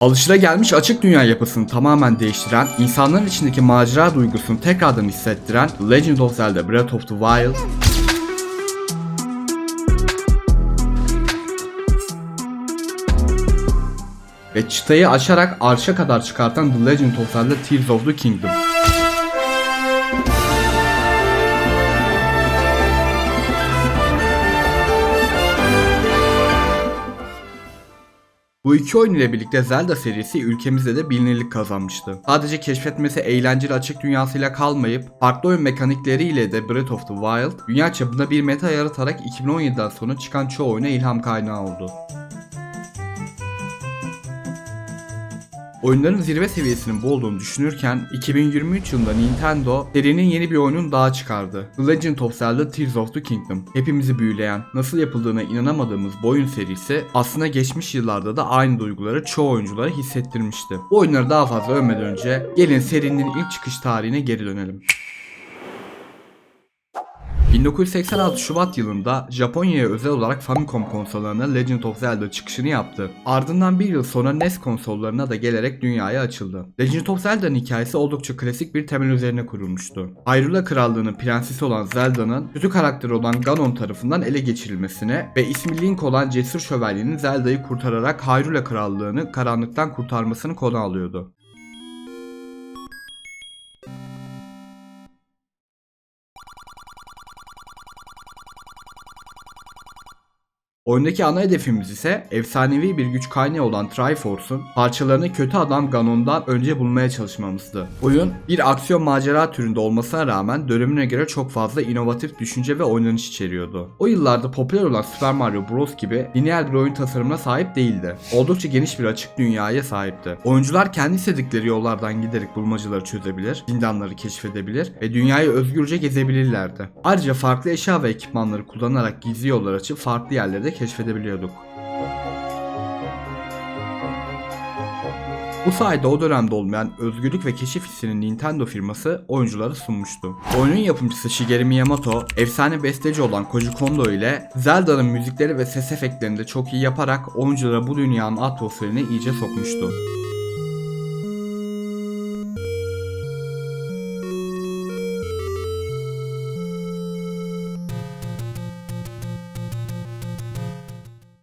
Alışılagelmiş açık dünya yapısını tamamen değiştiren, insanların içindeki macera duygusunu tekrardan hissettiren Legend of Zelda Breath of the Wild, ve çıtayı aşarak arşa kadar çıkartan The Legend of Zelda Tears of the Kingdom. Bu iki oyun ile birlikte Zelda serisi ülkemizde de bilinirlik kazanmıştı. Sadece keşfetmesi eğlenceli açık dünyasıyla kalmayıp farklı oyun mekanikleriyle de Breath of the Wild dünya çapında bir meta yaratarak 2017'den sonra çıkan çoğu oyuna ilham kaynağı oldu. Oyunların zirve seviyesinin bu olduğunu düşünürken 2023 yılında Nintendo serinin yeni bir oyunun daha çıkardı. The Legend of Zelda Tears of the Kingdom. Hepimizi büyüleyen, nasıl yapıldığına inanamadığımız bu oyun serisi aslında geçmiş yıllarda da aynı duyguları çoğu oyunculara hissettirmişti. Bu oyunları daha fazla övmeden önce gelin serinin ilk çıkış tarihine geri dönelim. 1986 Şubat yılında Japonya'ya özel olarak Famicom konsollarına Legend of Zelda çıkışını yaptı. Ardından bir yıl sonra NES konsollarına da gelerek dünyaya açıldı. Legend of Zelda'nın hikayesi oldukça klasik bir temel üzerine kurulmuştu. Hyrule Krallığı'nın prensesi olan Zelda'nın kötü karakteri olan Ganon tarafından ele geçirilmesine ve ismi Link olan cesur şövalyenin Zelda'yı kurtararak Hyrule Krallığı'nı karanlıktan kurtarmasını konu alıyordu. Oyundaki ana hedefimiz ise efsanevi bir güç kaynağı olan Triforce'un parçalarını kötü adam Ganon'dan önce bulmaya çalışmamızdı. Oyun bir aksiyon macera türünde olmasına rağmen dönemine göre çok fazla inovatif düşünce ve oynanış içeriyordu. O yıllarda popüler olan Super Mario Bros gibi lineer bir oyun tasarımına sahip değildi. Oldukça geniş bir açık dünyaya sahipti. Oyuncular kendi istedikleri yollardan giderek bulmacaları çözebilir, zindanları keşfedebilir ve dünyayı özgürce gezebilirlerdi. Ayrıca farklı eşya ve ekipmanları kullanarak gizli yollar açıp farklı yerleri de keşfedebiliyorduk. Bu sayede o dönemde olmayan özgürlük ve keşif hissini Nintendo firması oyunculara sunmuştu. Oyunun yapımcısı Shigeru Miyamoto, efsane besteci olan Koji Kondo ile Zelda'nın müzikleri ve ses efektlerini de çok iyi yaparak oyunculara bu dünyanın atmosferine iyice sokmuştu.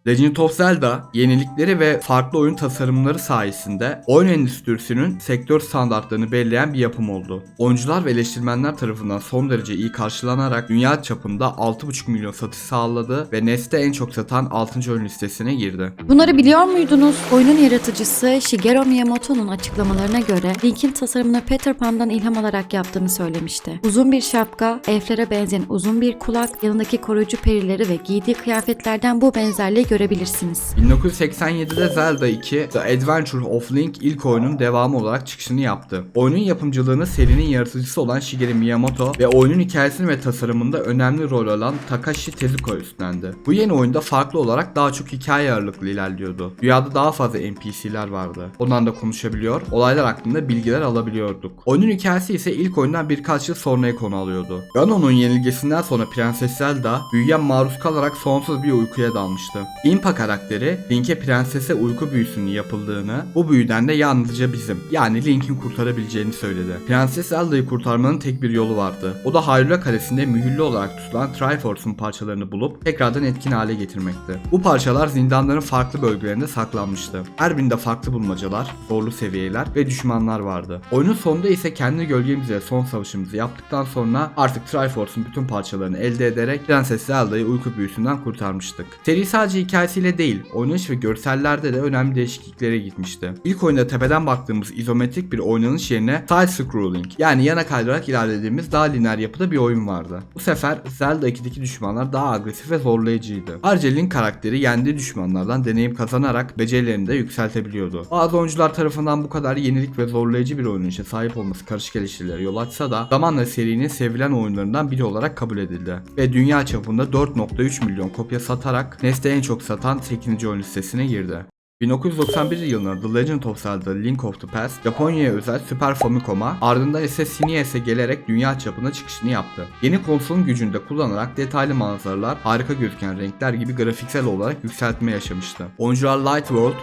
Legend of Zelda yenilikleri ve farklı oyun tasarımları sayesinde oyun endüstrisinin sektör standartlarını belirleyen bir yapım oldu. Oyuncular ve eleştirmenler tarafından son derece iyi karşılanarak dünya çapında 6,5 milyon satış sağladı ve NES'te en çok satan 6. oyun listesine girdi. Bunları biliyor muydunuz? Oyunun yaratıcısı Shigeru Miyamoto'nun açıklamalarına göre Link'in tasarımını Peter Pan'dan ilham alarak yaptığını söylemişti. Uzun bir şapka, elflere benzeyen uzun bir kulak, yanındaki koruyucu perileri ve giydiği kıyafetlerden bu benzerliği görebilirsiniz. 1987'de Zelda 2 The Adventure of Link ilk oyunun devamı olarak çıkışını yaptı. Oyunun yapımcılığını serinin yaratıcısı olan Shigeru Miyamoto ve oyunun hikayesini ve tasarımında önemli rol alan Takashi Tezuka üstlendi. Bu yeni oyunda farklı olarak daha çok hikaye ağırlıklı ilerliyordu. Dünyada daha fazla NPC'ler vardı. Ondan da konuşabiliyor, olaylar hakkında bilgiler alabiliyorduk. Oyunun hikayesi ise ilk oyundan birkaç yıl sonraya konu alıyordu. Ganon'un yenilgisinden sonra Prenses Zelda büyüyen maruz kalarak sonsuz bir uykuya dalmıştı. Impa karakteri Link'e prensese uyku büyüsünün yapıldığını, bu büyüden de yalnızca bizim yani Link'in kurtarabileceğini söyledi. Prenses Zelda'yı kurtarmanın tek bir yolu vardı. O da Hyrule Kalesi'nde mühürlü olarak tutulan Triforce'un parçalarını bulup tekrardan etkin hale getirmekti. Bu parçalar zindanların farklı bölgelerinde saklanmıştı. Her birinde farklı bulmacalar, zorlu seviyeler ve düşmanlar vardı. Oyunun sonunda ise kendi gölgemizle son savaşımızı yaptıktan sonra artık Triforce'un bütün parçalarını elde ederek Prenses Zelda'yı uyku büyüsünden kurtarmıştık. Seri sadece hikayesiyle değil, oynanış ve görsellerde de önemli değişikliklere gitmişti. İlk oyunda tepeden baktığımız izometrik bir oynanış yerine side scrolling yani yana kaydırarak ilerlediğimiz daha lineer yapıda bir oyun vardı. Bu sefer Zelda 2'deki düşmanlar daha agresif ve zorlayıcıydı. Ayrıca Link karakteri yendiği düşmanlardan deneyim kazanarak becerilerini de yükseltebiliyordu. Bazı oyuncular tarafından bu kadar yenilik ve zorlayıcı bir oynanışa sahip olması karışık eleştirilere yol açsa da zamanla serinin sevilen oyunlarından biri olarak kabul edildi. Ve dünya çapında 4.3 milyon kopya satarak NES'te en çok satan 8. oyun listesine girdi. 1991 yılında The Legend of Zelda Link of the Past Japonya'ya özel Super Famicom'a ardından ise SNES'e gelerek dünya çapına çıkışını yaptı. Yeni konsolun gücünü de kullanarak detaylı manzaralar, harika gözüken renkler gibi grafiksel olarak yükseltme yaşamıştı. Oyuncular Light World,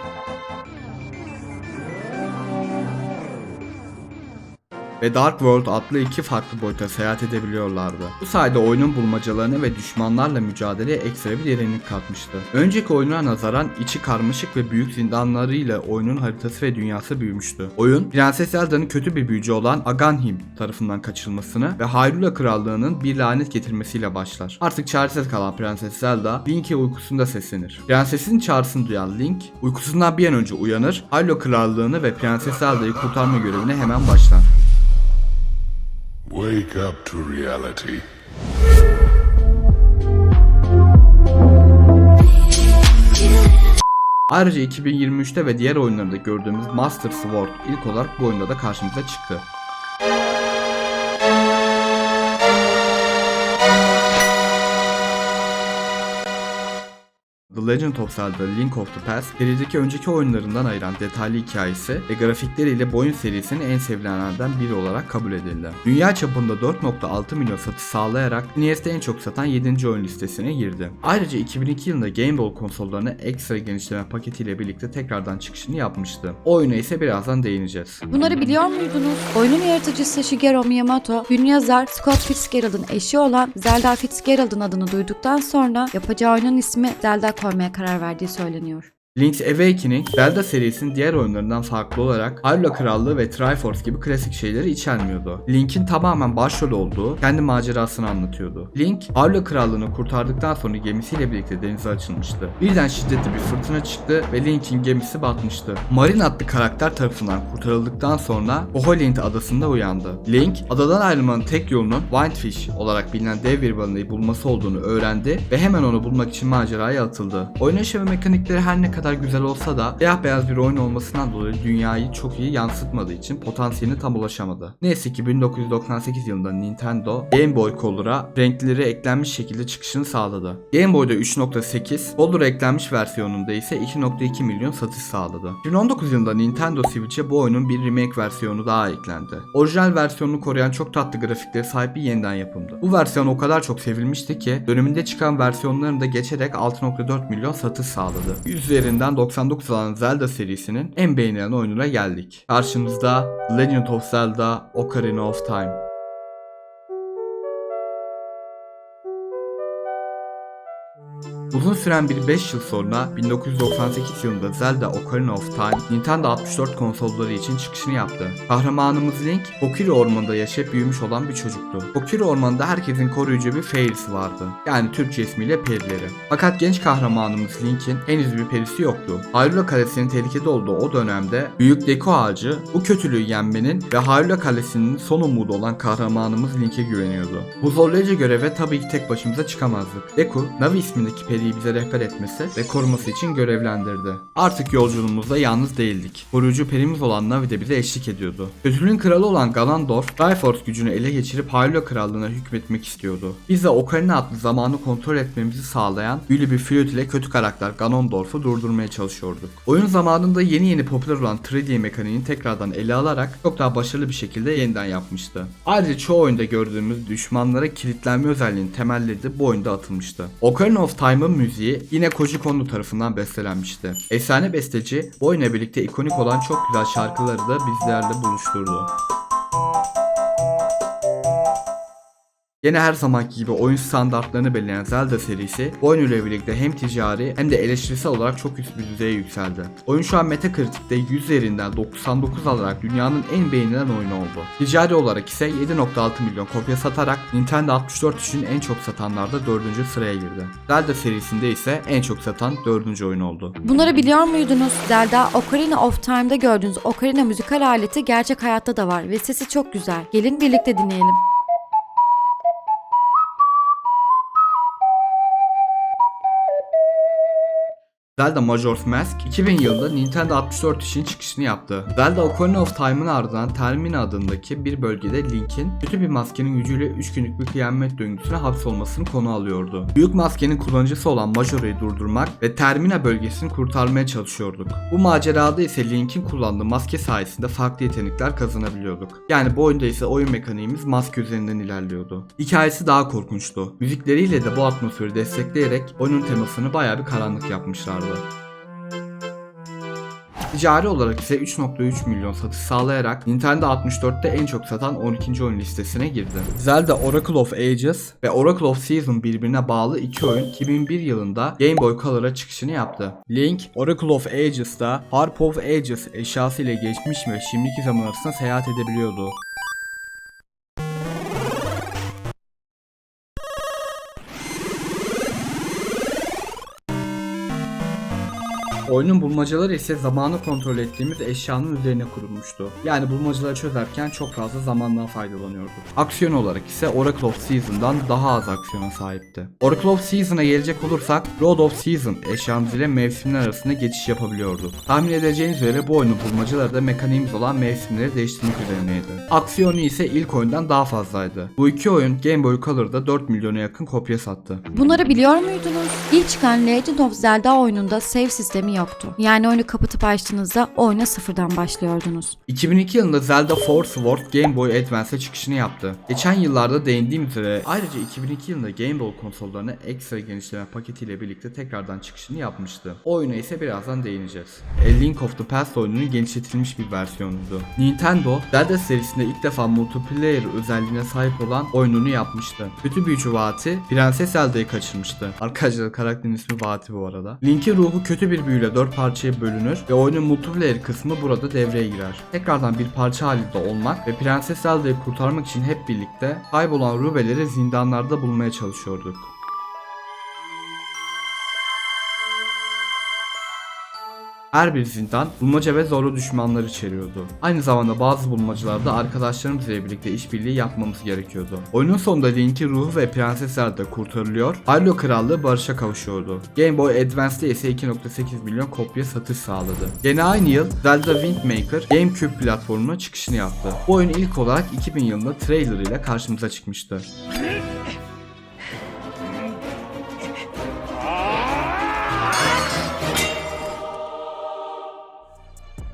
ve Dark World adlı iki farklı boyuta seyahat edebiliyorlardı. Bu sayede oyunun bulmacalarını ve düşmanlarla mücadeleye ekstra bir derinlik katmıştı. Önceki oyuna nazaran içi karmaşık ve büyük zindanlarıyla oyunun haritası ve dünyası büyümüştü. Oyun, Prenses Zelda'nın kötü bir büyücü olan Aganhim tarafından kaçırılmasını ve Hyrule Krallığı'nın bir lanet getirmesiyle başlar. Artık çaresiz kalan Prenses Zelda, Link'e uykusunda seslenir. Prensesin çağrısını duyan Link, uykusundan bir an önce uyanır, Hyrule Krallığı'nı ve Prenses Zelda'yı kurtarma görevine hemen başlar. Wake up to reality. Ayrıca 2023'te ve diğer oyunlarda gördüğümüz Master Sword ilk olarak bu oyunda da karşımıza çıktı. The Legend of Zelda Link of the Past, serideki önceki oyunlarından ayıran detaylı hikayesi ve grafikleriyle bu oyun serisinin en sevilenlerden biri olarak kabul edildi. Dünya çapında 4.6 milyon satış sağlayarak NES'te en çok satan 7. oyun listesine girdi. Ayrıca 2002 yılında Game Boy konsollarına ekstra genişleme paketiyle birlikte tekrardan çıkışını yapmıştı. Oyuna ise birazdan değineceğiz. Bunları biliyor muydunuz? Oyunun yaratıcısı Shigeru Miyamoto, ünlü yazar Scott Fitzgerald'ın eşi olan Zelda Fitzgerald'ın adını duyduktan sonra yapacağı oyunun ismi Zelda koymaya karar verdiği söyleniyor. Link's Awakening, Zelda serisinin diğer oyunlarından farklı olarak Hyrule Krallığı ve Triforce gibi klasik şeyleri içermiyordu. Link'in tamamen başrol olduğu kendi macerasını anlatıyordu. Link, Hyrule Krallığı'nı kurtardıktan sonra gemisiyle birlikte denize açılmıştı. Birden şiddetli bir fırtına çıktı ve Link'in gemisi batmıştı. Marin adlı karakter tarafından kurtarıldıktan sonra Hoholint adasında uyandı. Link, adadan ayrılmanın tek yolunun Windfish olarak bilinen dev bir balinayı bulması olduğunu öğrendi ve hemen onu bulmak için maceraya atıldı. Oynayış ve mekanikleri her ne kadar güzel olsa da siyah beyaz bir oyun olmasından dolayı dünyayı çok iyi yansıtmadığı için potansiyeline tam ulaşamadı. Neyse ki 1998 yılında Nintendo Game Boy Color'a renkleri eklenmiş şekilde çıkışını sağladı. Game Boy'da 3.8, Color'a eklenmiş versiyonunda ise 2.2 milyon satış sağladı. 2019 yılında Nintendo Switch'e bu oyunun bir remake versiyonu daha eklendi. Orijinal versiyonunu koruyan çok tatlı grafiklere sahip bir yeniden yapımdı. Bu versiyon o kadar çok sevilmişti ki döneminde çıkan versiyonlarını da geçerek 6.4 milyon satış sağladı. 100 üzerinden 99 alan Zelda serisinin en beğenilen oyununa geldik. Karşınızda Legend of Zelda Ocarina of Time. Uzun süren bir 5 yıl sonra 1998 yılında Zelda Ocarina of Time Nintendo 64 konsolları için çıkışını yaptı. Kahramanımız Link, Kokiri Ormanı'nda yaşayıp büyümüş olan bir çocuktu. Kokiri Ormanı'nda herkesin koruyucu bir fairisi vardı. Yani Türkçe ismiyle perileri. Fakat genç kahramanımız Link'in henüz bir perisi yoktu. Hyrule Kalesi'nin tehlikede olduğu o dönemde Büyük Deku Ağacı bu kötülüğü yenmenin ve Hyrule Kalesi'nin son umudu olan kahramanımız Link'e güveniyordu. Bu zorlayıcı göreve tabii ki tek başımıza çıkamazdık. Deku, Navi ismindeki periyi bize rehber etmesi ve koruması için görevlendirdi. Artık yolculuğumuzda yalnız değildik. Koruyucu perimiz olan Navi de bize eşlik ediyordu. Kötülüğün kralı olan Ganondorf, Triforce gücünü ele geçirip Hyrule Krallığı'na hükmetmek istiyordu. Biz de Ocarina adlı zamanı kontrol etmemizi sağlayan büyülü bir flüt ile kötü karakter Ganondorf'u durdurmaya çalışıyorduk. Oyun zamanında yeni yeni popüler olan 3D mekaniğini tekrardan ele alarak çok daha başarılı bir şekilde yeniden yapmıştı. Ayrıca çoğu oyunda gördüğümüz düşmanlara kilitlenme özelliğinin temelleri de bu oyunda atılmıştı. Ocarina of Time'ın müziği yine Koji Kondo tarafından bestelenmişti. Efsane besteci bu oyuna birlikte ikonik olan çok güzel şarkıları da bizlerle buluşturdu. Yine her zamanki gibi oyun standartlarını belirleyen Zelda serisi oyun ile birlikte hem ticari hem de eleştirisel olarak çok üst bir düzeye yükseldi. Oyun şu an Metacritic'te 100 üzerinden 99 alarak dünyanın en beğenilen oyunu oldu. Ticari olarak ise 7.6 milyon kopya satarak Nintendo 64 için en çok satanlarda 4. sıraya girdi. Zelda serisinde ise en çok satan 4. oyun oldu. Bunları biliyor muydunuz? Zelda Ocarina of Time'da gördüğünüz Ocarina müzikal aleti gerçek hayatta da var ve sesi çok güzel. Gelin birlikte dinleyelim. Zelda Majora's Mask 2000 yılında Nintendo 64 için çıkışını yaptı. Zelda Ocarina of Time'ın ardından Termina adındaki bir bölgede Link'in kötü bir maskenin gücüyle 3 günlük bir kıyamet döngüsüne hapsolmasını konu alıyordu. Büyük maskenin kullanıcısı olan Majora'yı durdurmak ve Termina bölgesini kurtarmaya çalışıyorduk. Bu macerada ise Link'in kullandığı maske sayesinde farklı yetenekler kazanabiliyorduk. Yani bu oyunda ise oyun mekaniğimiz maske üzerinden ilerliyordu. Hikayesi daha korkunçtu. Müzikleriyle de bu atmosferi destekleyerek oyunun temasını bayağı bir karanlık yapmışlardı. Ticari olarak ise 3.3 milyon satış sağlayarak Nintendo 64'te en çok satan 12. oyun listesine girdi. Zelda Oracle of Ages ve Oracle of Season birbirine bağlı iki oyun 2001 yılında Game Boy Color'a çıkışını yaptı. Link, Oracle of Ages'ta Harp of Ages eşyası ile geçmiş ve şimdiki zaman arasında seyahat edebiliyordu. Oyunun bulmacaları ise zamanı kontrol ettiğimiz eşyanın üzerine kurulmuştu. Yani bulmacaları çözerken çok fazla zamandan faydalanıyorduk. Aksiyon olarak ise Oracle of Season'dan daha az aksiyona sahipti. Oracle of Season'a gelecek olursak Road of Season eşyamız ile mevsimler arasında geçiş yapabiliyorduk. Tahmin edeceğiniz üzere bu oyunun bulmacaları da mekaniğimiz olan mevsimleri değiştirmek üzerineydi. Aksiyonu ise ilk oyundan daha fazlaydı. Bu iki oyun Game Boy Color'da 4 milyona yakın kopya sattı. Bunları biliyor muydunuz? İlk çıkan Legend of Zelda oyununda save sistemi yoktu. Yani oyunu kapatıp açtığınızda oyuna sıfırdan başlıyordunuz. 2002 yılında Zelda Four Swords Game Boy Advance'e çıkışını yaptı. Geçen yıllarda değindiğim üzere ayrıca 2002 yılında Game Boy konsollarına ekstra genişleme paketiyle birlikte tekrardan çıkışını yapmıştı. Oyuna ise birazdan değineceğiz. A Link of the Past oyununun genişletilmiş bir versiyonuydu. Nintendo, Zelda serisinde ilk defa multiplayer özelliğine sahip olan oyununu yapmıştı. Kötü büyücü Vati, Prenses Zelda'yı kaçırmıştı. Arkadaşlar karakterin ismi Vati bu arada. Link'in ruhu kötü bir büyüyle 4 parçaya bölünür ve oyunun multiplayer kısmı burada devreye girer. Tekrardan bir parça halinde olmak ve Prenses Zelda'yı kurtarmak için hep birlikte kaybolan rubeleri zindanlarda bulmaya çalışıyorduk. Her bir zindan bulmaca ve zorlu düşmanlar içeriyordu. Aynı zamanda bazı bulmacalarda arkadaşlarımız ile birlikte işbirliği yapmamız gerekiyordu. Oyunun sonunda Link'in ruhu ve Prenses Zelda kurtarılıyor, Hyrule Krallığı barışa kavuşuyordu. Game Boy Advance'de ise 2.8 milyon kopya satış sağladı. Gene aynı yıl Zelda Wind Waker GameCube platformuna çıkışını yaptı. Bu oyun ilk olarak 2000 yılında trailer ile karşımıza çıkmıştı.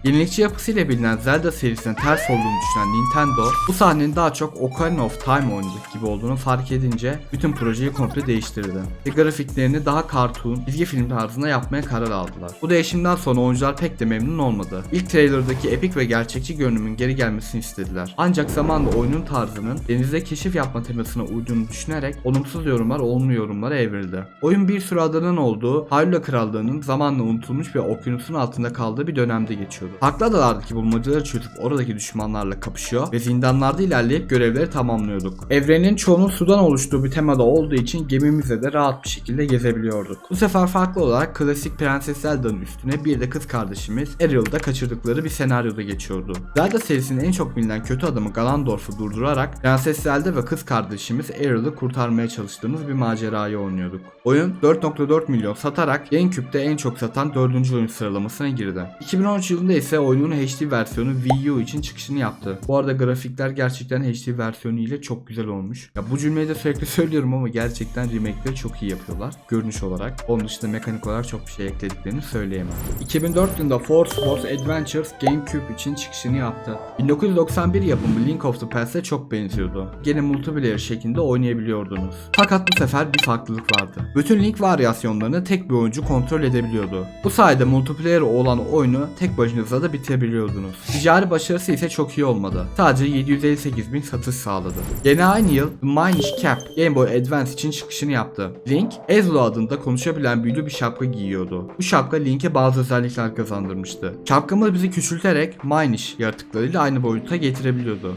Yenilikçi yapısıyla bilinen Zelda serisinin ters olduğunu düşünen Nintendo, bu sahnenin daha çok Ocarina of Time oynadık gibi olduğunu fark edince bütün projeyi komple değiştirdi. Ve grafiklerini daha cartoon, çizgi film tarzında yapmaya karar aldılar. Bu değişimden sonra oyuncular pek de memnun olmadı. İlk trailer'daki epik ve gerçekçi görünümün geri gelmesini istediler. Ancak zamanla oyunun tarzının denizde keşif yapma temasına uyduğunu düşünerek olumsuz yorumlar olumlu yorumlara evrildi. Oyun bir sürü adının olduğu Hyrule Krallığı'nın zamanla unutulmuş ve okyanusun altında kaldığı bir dönemde geçiyordu. Farklı adalardaki bulmacaları çözüp oradaki düşmanlarla kapışıyor ve zindanlarda ilerleyip görevleri tamamlıyorduk. Evrenin çoğunun sudan oluştuğu bir temada olduğu için gemimizle de rahat bir şekilde gezebiliyorduk. Bu sefer farklı olarak klasik Prenses Zelda'nın üstüne bir de kız kardeşimiz Ariel'da kaçırdıkları bir senaryoda geçiyordu. Zelda serisinin en çok bilinen kötü adamı Ganondorf'u durdurarak Prenses Zelda ve kız kardeşimiz Ariel'ı kurtarmaya çalıştığımız bir macerayı oynuyorduk. Oyun 4.4 milyon satarak GameCube'de en çok satan 4. oyun sıralamasına girdi. 2013 yılında ise oyunun HD versiyonu Wii U için çıkışını yaptı. Bu arada grafikler gerçekten HD versiyonu ile çok güzel olmuş. Ya bu cümleyi de sürekli söylüyorum ama gerçekten remake'leri çok iyi yapıyorlar. Görünüş olarak. Onun dışında mekanik olarak çok bir şey eklediklerini söyleyemem. 2004 yılında Force Wars Adventures GameCube için çıkışını yaptı. 1991 yapımı Link of the Past'e çok benziyordu. Gene multiplayer şeklinde oynayabiliyordunuz. Fakat bu sefer bir farklılık vardı. Bütün Link varyasyonlarını tek bir oyuncu kontrol edebiliyordu. Bu sayede multiplayer olan oyunu tek başınıza da bitirebiliyordunuz. Ticari başarısı ise çok iyi olmadı. Sadece 758 bin satış sağladı. Gene aynı yıl Minish Cap Game Boy Advance için çıkışını yaptı. Link, Ezlo adında konuşabilen büyülü bir şapka giyiyordu. Bu şapka Link'e bazı özellikler kazandırmıştı. Şapkamız bizi küçülterek Minish yaratıklarıyla aynı boyuta getirebiliyordu.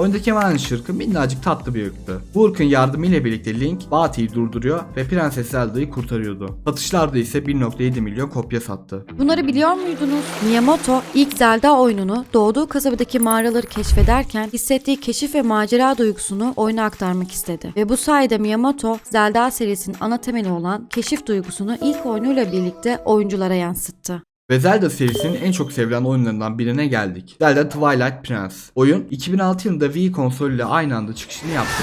Oyundaki Vanish ırkı minnacık tatlı bir ırktı. Bu ırkın yardımıyla birlikte Link, Bati'yi durduruyor ve Prenses Zelda'yı kurtarıyordu. Satışlarda ise 1.7 milyon kopya sattı. Bunları biliyor muydunuz? Miyamoto ilk Zelda oyununu doğduğu kasabadaki mağaraları keşfederken hissettiği keşif ve macera duygusunu oyuna aktarmak istedi. Ve bu sayede Miyamoto Zelda serisinin ana temeli olan keşif duygusunu ilk oyunuyla birlikte oyunculara yansıttı. Ve Zelda serisinin en çok sevilen oyunlarından birine geldik. Zelda Twilight Prince. Oyun 2006 yılında Wii konsoluyla aynı anda çıkışını yaptı.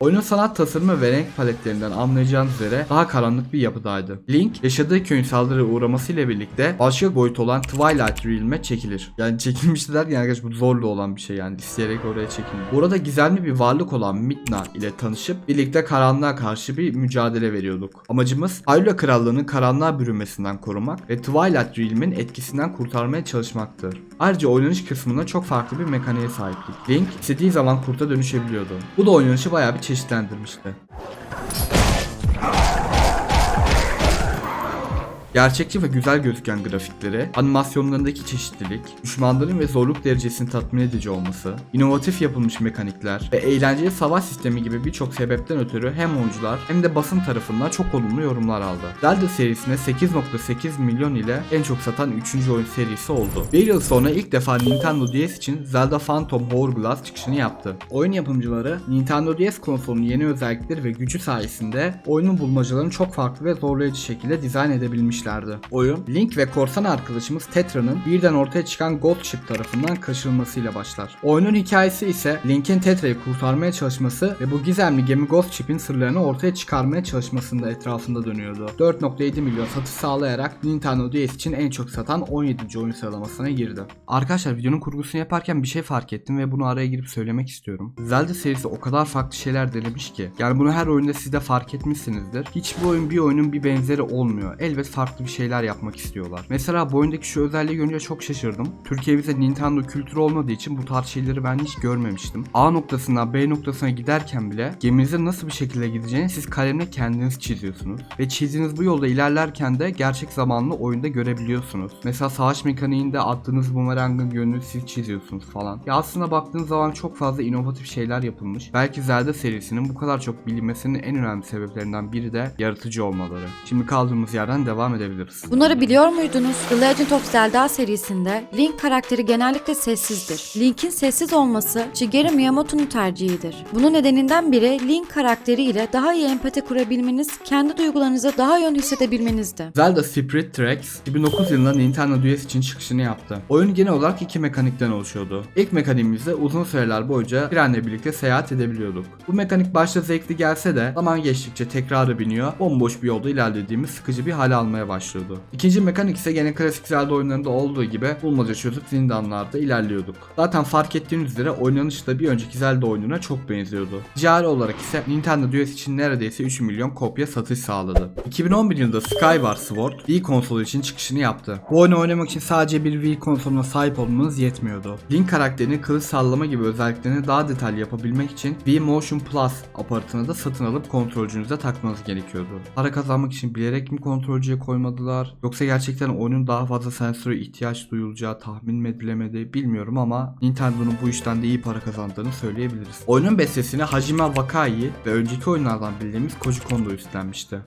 Oyunun sanat tasarımı ve renk paletlerinden anlayacağınız üzere daha karanlık bir yapıdaydı. Link yaşadığı köyün saldırıya uğramasıyla birlikte başka boyut olan Twilight Realm'e çekilir. Yani çekilmişti derken arkadaş bu zorlu olan bir şey yani isteyerek oraya çekildi. Burada gizemli bir varlık olan Midna ile tanışıp birlikte karanlığa karşı bir mücadele veriyorduk. Amacımız Hyrule Krallığı'nın karanlığa bürünmesinden korumak ve Twilight Realm'in etkisinden kurtarmaya çalışmaktır. Ayrıca oynanış kısmında çok farklı bir mekaniğe sahiptik. Link istediği zaman kurta dönüşebiliyordu. Bu da oynanışı bayağı bir çeşitlendirmişti. Gerçekçi ve güzel gözüken grafikleri, animasyonlarındaki çeşitlilik, düşmanların ve zorluk derecesini tatmin edici olması, inovatif yapılmış mekanikler ve eğlenceli savaş sistemi gibi birçok sebepten ötürü hem oyuncular hem de basın tarafından çok olumlu yorumlar aldı. Zelda serisine 8.8 milyon ile en çok satan 3. oyun serisi oldu. Bir yıl sonra ilk defa Nintendo DS için Zelda Phantom Hourglass çıkışını yaptı. Oyun yapımcıları Nintendo DS konsolunun yeni özellikleri ve gücü sayesinde oyunun bulmacalarını çok farklı ve zorlayıcı şekilde dizayn edebilmişlerdi. Oyun, Link ve korsan arkadaşımız Tetra'nın birden ortaya çıkan Ghost Ship tarafından kaçırılmasıyla başlar. Oyunun hikayesi ise Link'in Tetra'yı kurtarmaya çalışması ve bu gizemli gemi Ghost Ship'in sırlarını ortaya çıkarmaya çalışmasında etrafında dönüyordu. 4.7 milyon satış sağlayarak Nintendo DS için en çok satan 17. oyun sıralamasına girdi. Arkadaşlar videonun kurgusunu yaparken bir şey fark ettim ve bunu araya girip söylemek istiyorum. Zelda serisi o kadar farklı şeyler denemiş ki. Yani bunu her oyunda siz de fark etmişsinizdir. Hiçbir oyun bir oyunun bir benzeri olmuyor. Elbet farklı bir şeyler yapmak istiyorlar. Mesela bu oyundaki şu özelliği görünce çok şaşırdım. Türkiye'mizde Nintendo kültürü olmadığı için bu tarz şeyleri ben hiç görmemiştim. A noktasından B noktasına giderken bile geminizin nasıl bir şekilde gideceğini siz kalemle kendiniz çiziyorsunuz. Ve çizdiğiniz bu yolda ilerlerken de gerçek zamanlı oyunda görebiliyorsunuz. Mesela savaş mekaniğinde attığınız bumerangın yönünü siz çiziyorsunuz falan. Ya aslında baktığınız zaman çok fazla inovatif şeyler yapılmış. Belki Zelda serisinin bu kadar çok bilinmesinin en önemli sebeplerinden biri de yaratıcı olmaları. Şimdi kaldığımız yerden devam edebiliriz. Bunları biliyor muydunuz? The Legend of Zelda serisinde Link karakteri genellikle sessizdir. Link'in sessiz olması Shigeru Miyamoto'nun tercihidir. Bunun nedeninden biri Link karakteriyle daha iyi empati kurabilmeniz, kendi duygularınızı daha yoğun hissedebilmenizdi. Zelda Spirit Tracks 2009 yılında Nintendo DS için çıkışını yaptı. Oyun genel olarak iki mekanikten oluşuyordu. İlk mekaniğimizde uzun süreler boyunca trenle birlikte seyahat edebiliyorduk. Bu mekanik başta zevkli gelse de zaman geçtikçe tekrarı biniyor, bomboş bir yolda ilerlediğimiz sıkıcı bir hal almaya başlıyordu. İkinci mekanik ise gene klasik Zelda oyunlarında olduğu gibi bulmaca çözüp zindanlarda ilerliyorduk. Zaten fark ettiğiniz üzere oynanış da bir önceki Zelda oyununa çok benziyordu. Ticari olarak ise Nintendo DS için neredeyse 3 milyon kopya satış sağladı. 2011 yılında Skyward Sword Wii konsolu için çıkışını yaptı. Bu oyunu oynamak için sadece bir Wii konsoluna sahip olmanız yetmiyordu. Link karakterini kılıç sallama gibi özelliklerini daha detaylı yapabilmek için Wii Motion Plus aparatını da satın alıp kontrolcünüze takmanız gerekiyordu. Para kazanmak için bilerek mi kontrolcüye koymadılar yoksa gerçekten oyunun daha fazla sensöre ihtiyaç duyulacağı tahmin mi edilemedi bilmiyorum ama Nintendo'nun bu işten de iyi para kazandığını söyleyebiliriz. Oyunun bestesini Hajime Wakai ve önceki oyunlardan bildiğimiz Koji Kondo üstlenmişti.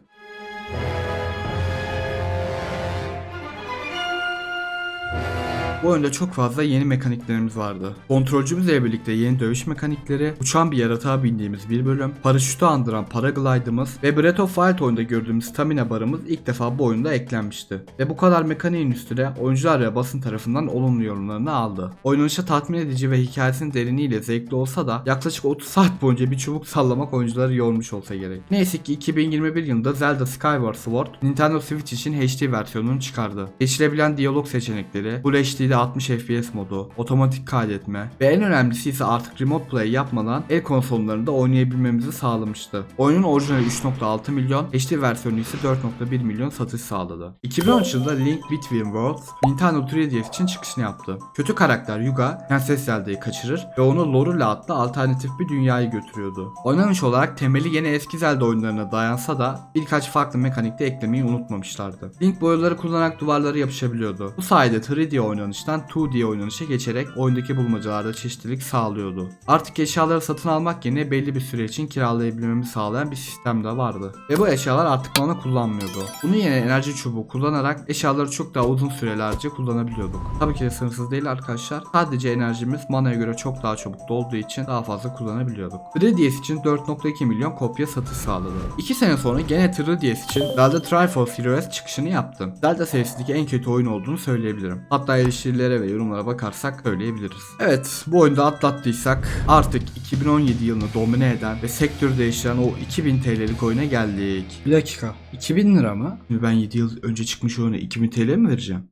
Bu oyunda çok fazla yeni mekaniklerimiz vardı. Kontrolcümüzle birlikte yeni dövüş mekanikleri, uçan bir yaratığa bindiğimiz bir bölüm, paraşütü andıran paraglide'ımız ve Breath of Wild oyunda gördüğümüz stamina barımız ilk defa bu oyunda eklenmişti. Ve bu kadar mekaniğin üstüne oyuncular ve basın tarafından olumlu yorumlarını aldı. Oynanışı tatmin edici ve hikayesinin derinliğiyle zevkli olsa da yaklaşık 30 saat boyunca bir çubuk sallamak oyuncuları yormuş olsa gerek. Neyse ki 2021 yılında Zelda Skyward Sword Nintendo Switch için HD versiyonunu çıkardı. Geçilebilen diyalog seçenekleri, Full HD'de 60 FPS modu, otomatik kaydetme ve en önemlisi ise artık remote play yapmadan el konsollarında oynayabilmemizi sağlamıştı. Oyunun orijinali 3.6 milyon, HD versiyonu ise 4.1 milyon satış sağladı. 2013 yılında Link Between Worlds Nintendo 3DS için çıkışını yaptı. Kötü karakter Yuga, Prenses Zelda'yı kaçırır ve onu Lorule adlı alternatif bir dünyaya götürüyordu. Oynanış olarak temeli yine eski Zelda oyunlarına dayansa da birkaç farklı mekanikte eklemeyi unutmamışlardı. Link boyaları kullanarak duvarlara yapışabiliyordu. Bu sayede 3D oynanıştan 2D oynanışa geçerek oyundaki bulmacalarda çeşitlilik sağlıyordu. Artık eşyaları satın almak yerine belli bir süre için kiralayabilmemizi sağlayan bir sistem de vardı. Ve bu eşyalar artık mana kullanmıyordu. Bunun yerine enerji çubuğu kullanarak eşyaları çok daha uzun sürelerce kullanabiliyorduk. Tabii ki de sınırsız değil arkadaşlar. Sadece enerjimiz manaya göre çok daha çabuk dolduğu için daha fazla kullanabiliyorduk. 3DS için 4.2 milyon kopya satış sağladı. 2 sene sonra gene 3DS için Zelda Triforce Heroes çıkışını yaptı. Zelda serisindeki en kötü oyun olduğunu söyleyebilirim. Hatta eleştiri eleştirilere ve yorumlara bakarsak söyleyebiliriz. Evet bu oyunda atlattıysak artık 2017 yılını domine eden ve sektörü değiştiren o 2000 TL'lik oyuna geldik. Bir dakika 2000 lira mı? Ben 7 yıl önce çıkmış oyuna 2000 TL mi vereceğim?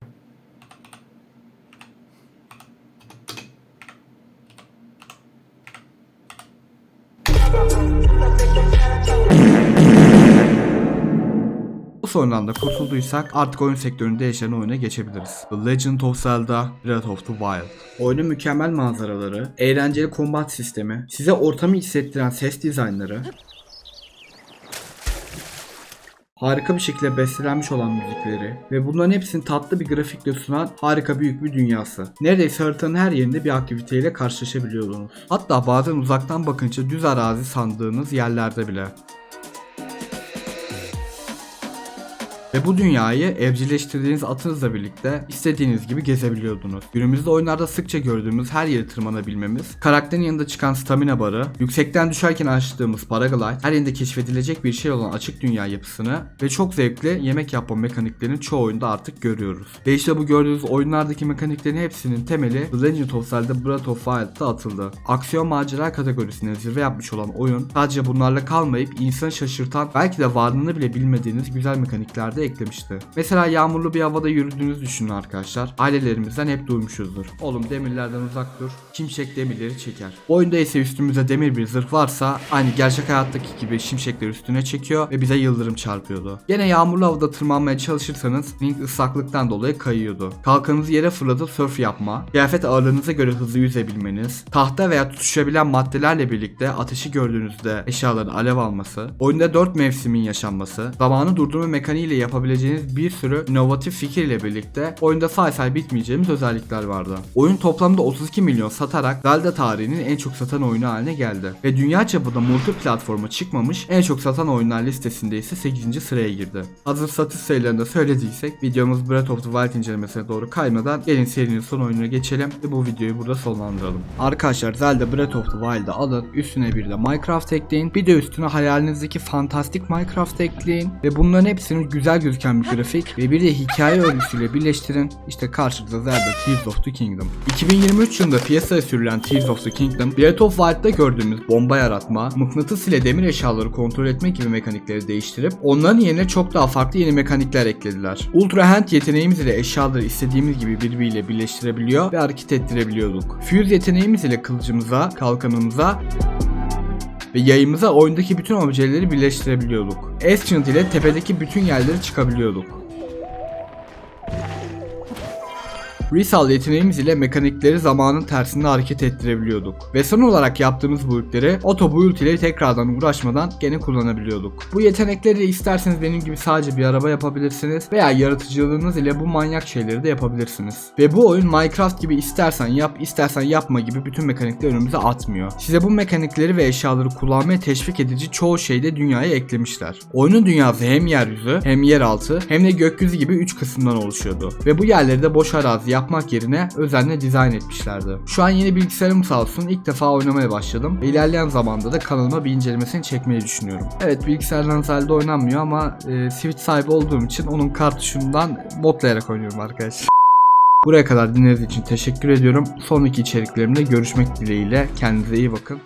Sorundan da kurtulduysak artık oyun sektörünü değişen oyuna geçebiliriz. The Legend of Zelda Breath of the Wild. Oyunun mükemmel manzaraları, eğlenceli kombat sistemi, size ortamı hissettiren ses dizaynları, harika bir şekilde bestelenmiş olan müzikleri ve bunların hepsini tatlı bir grafikle sunan harika büyük bir dünyası. Neredeyse haritanın her yerinde bir aktiviteyle karşılaşabiliyordunuz. Hatta bazen uzaktan bakınca düz arazi sandığınız yerlerde bile. Ve bu dünyayı evcilleştirdiğiniz atınızla birlikte istediğiniz gibi gezebiliyordunuz. Günümüzde oyunlarda sıkça gördüğümüz her yeri tırmanabilmemiz, karakterin yanında çıkan stamina barı, yüksekten düşerken açtığımız paraglide, her yerinde keşfedilecek bir şey olan açık dünya yapısını ve çok zevkli yemek yapma mekaniklerini çoğu oyunda artık görüyoruz. Ve işte bu gördüğünüz oyunlardaki mekaniklerin hepsinin temeli The Legend of Zelda Breath of Wild'da atıldı. Aksiyon macera kategorisine zirve yapmış olan oyun sadece bunlarla kalmayıp insanı şaşırtan belki de varlığını bile bilmediğiniz güzel mekaniklerde de eklemişti. Mesela yağmurlu bir havada yürüdüğünüzü düşünün arkadaşlar. Ailelerimizden hep duymuşuzdur. Oğlum demirlerden uzak dur. Şimşek demirleri çeker. Oyunda ise üstümüzde demir bir zırh varsa aynı gerçek hayattaki gibi şimşekler üstüne çekiyor ve bize yıldırım çarpıyordu. Gene yağmurlu havada tırmanmaya çalışırsanız Link ıslaklıktan dolayı kayıyordu. Kalkanınızı yere fırlatıp surf yapma, kıyafet ağırlığınıza göre hızlı yüzebilmeniz, tahta veya tutuşabilen maddelerle birlikte ateşi gördüğünüzde eşyaların alev alması, oyunda 4 mevsimin yaşanması, zamanı durdurma mekaniğiyle yapabileceğiniz bir sürü inovatif fikir ile birlikte oyunda say say bitmeyeceğimiz özellikler vardı. Oyun toplamda 32 milyon satarak Zelda tarihinin en çok satan oyunu haline geldi. Ve dünya çapında multi platforma çıkmamış en çok satan oyunlar listesinde ise 8. sıraya girdi. Hazır satış sayılarını da söylediysek videomuz Breath of the Wild incelemesine doğru kaymadan gelin serinin son oyununa geçelim ve bu videoyu burada sonlandıralım. Arkadaşlar Zelda Breath of the Wild'ı alın üstüne bir de Minecraft ekleyin bir de üstüne hayalinizdeki fantastik Minecraft ekleyin ve bunların hepsinin güzel gözüken bir grafik ve bir de hikaye örgüsüyle birleştirin. İşte karşınızda Zelda Tears of the Kingdom. 2023 yılında piyasaya sürülen Tears of the Kingdom, Breath of Wild'da gördüğümüz bomba yaratma, mıknatıs ile demir eşyaları kontrol etmek gibi mekanikleri değiştirip onların yerine çok daha farklı yeni mekanikler eklediler. Ultra Hand yeteneğimiz ile eşyaları istediğimiz gibi birbiriyle birleştirebiliyor ve hareket ettirebiliyorduk. Fuse yeteneğimiz ile kılıcımıza, kalkanımıza ve yayımıza oyundaki bütün objeleri birleştirebiliyorduk. Ascent ile tepedeki bütün yerleri çıkabiliyorduk. Resal yeteneğimiz ile mekanikleri zamanın tersinde hareket ettirebiliyorduk. Ve son olarak yaptığımız bu yükleri Auto Build ile tekrardan uğraşmadan gene kullanabiliyorduk. Bu yetenekleri isterseniz benim gibi sadece bir araba yapabilirsiniz veya yaratıcılığınız ile bu manyak şeyleri de yapabilirsiniz. Ve bu oyun Minecraft gibi istersen yap istersen yapma gibi bütün mekanikleri önümüze atmıyor. Size bu mekanikleri ve eşyaları kullanmaya teşvik edici çoğu şeyde dünyaya eklemişler. Oyunun dünyası hem yeryüzü hem yeraltı hem de gökyüzü gibi 3 kısımdan oluşuyordu. Ve bu yerleri de boş arazi yapmak yerine özenle dizayn etmişlerdi. Şu an yeni bilgisayarım sağ olsun ilk defa oynamaya başladım. İlerleyen zamanda da kanalıma bir incelemesini çekmeyi düşünüyorum. Evet bilgisayardan Zelda oynanmıyor ama e, Switch sahibi olduğum için onun kartuşundan modlayarak oynuyorum arkadaşlar. Buraya kadar dinlediğiniz için teşekkür ediyorum. Sonraki içeriklerimde görüşmek dileğiyle. Kendinize iyi bakın.